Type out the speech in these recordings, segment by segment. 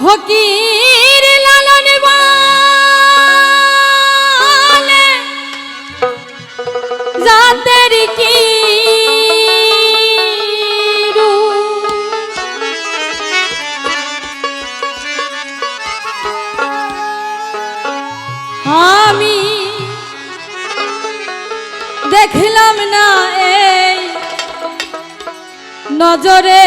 ফকির লালন জাতের কি আমি দেখলাম না এই নজরে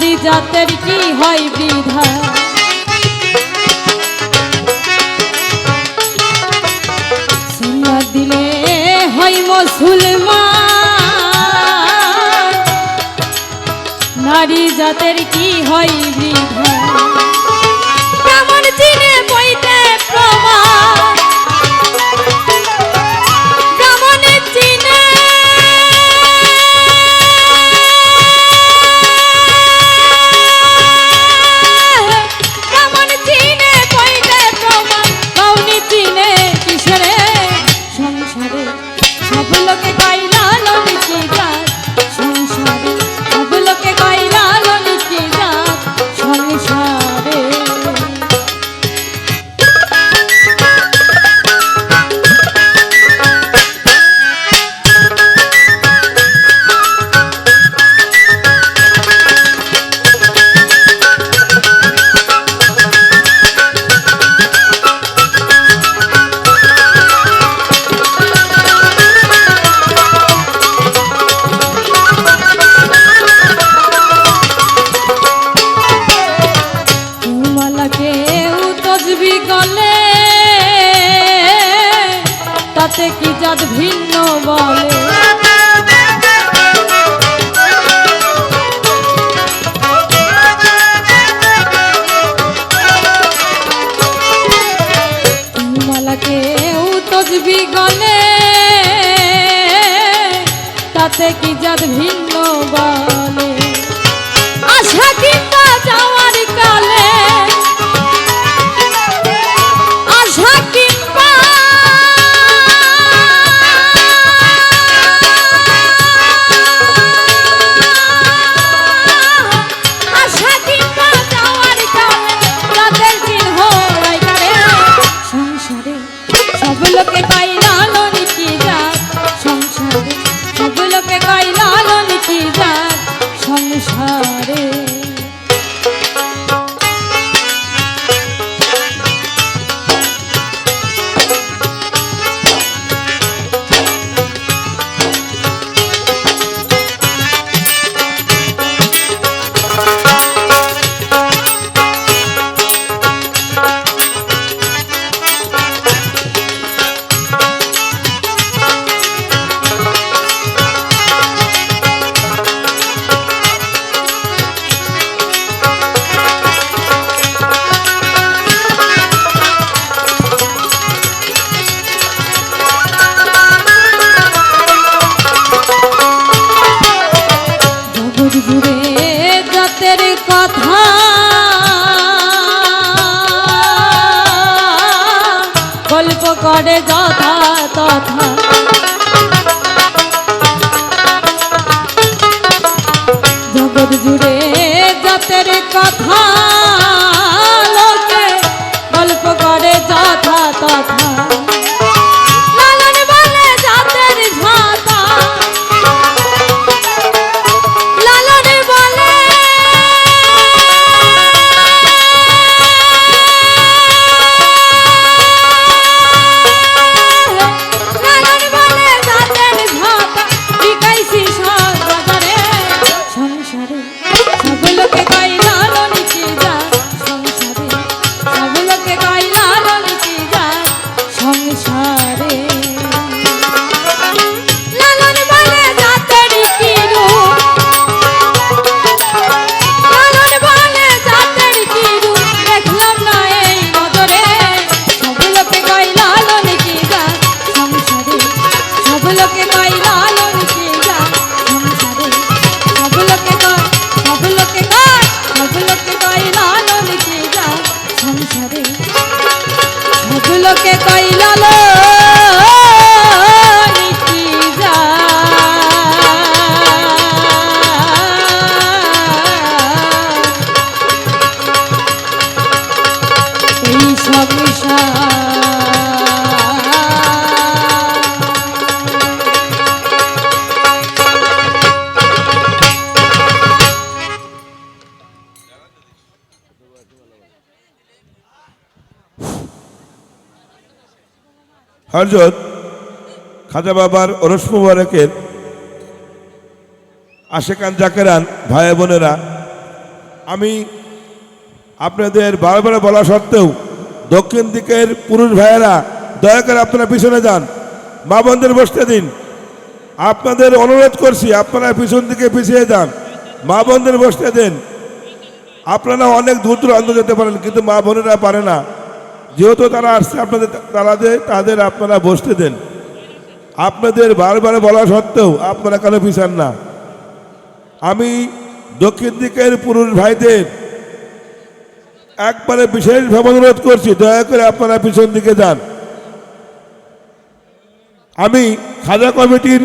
পারিজাতের কি হয় বিধা? দিলে হয় মুসলমান। নারী জাতের কি হয় বিধা? প্রমাণ চিনে বইতে প্রমাণ। ভিন্ন বলে। আশা কি হারে করে যথা হরজত খাজা বাবার ওরস মুবারকের আশেকান জাকেরান ভাই বোনেরা, আমি আপনাদের বারবার বলা সত্ত্বেও দক্ষিণ দিকের পুরুষ ভাইয়েরা, দয়া করে আপনারা পিছনে যান, মা বোনদের বসতে দিন। আপনাদের অনুরোধ করছি, আপনারা পিছন দিকে পিছিয়ে যান, মা বোনদের বসতে দিন। আপনারা অনেক দূর দূরান্ত যেতে পারেন, কিন্তু মা বোনেরা পারে না। যেহেতু তারা আসছে, আপনাদের তাদের তাদের আপনারা বসতে দেন। আপনাদের বারবার বলা সত্ত্বেও আপনারা কেন পিছান না? আমি দক্ষিণ দিকের পুরুষ ভাইদের একবারে বিশেষভাবে অনুরোধ করছি, দয়া করে আপনারা পিছন দিকে যান। আমি খাজা কমিটির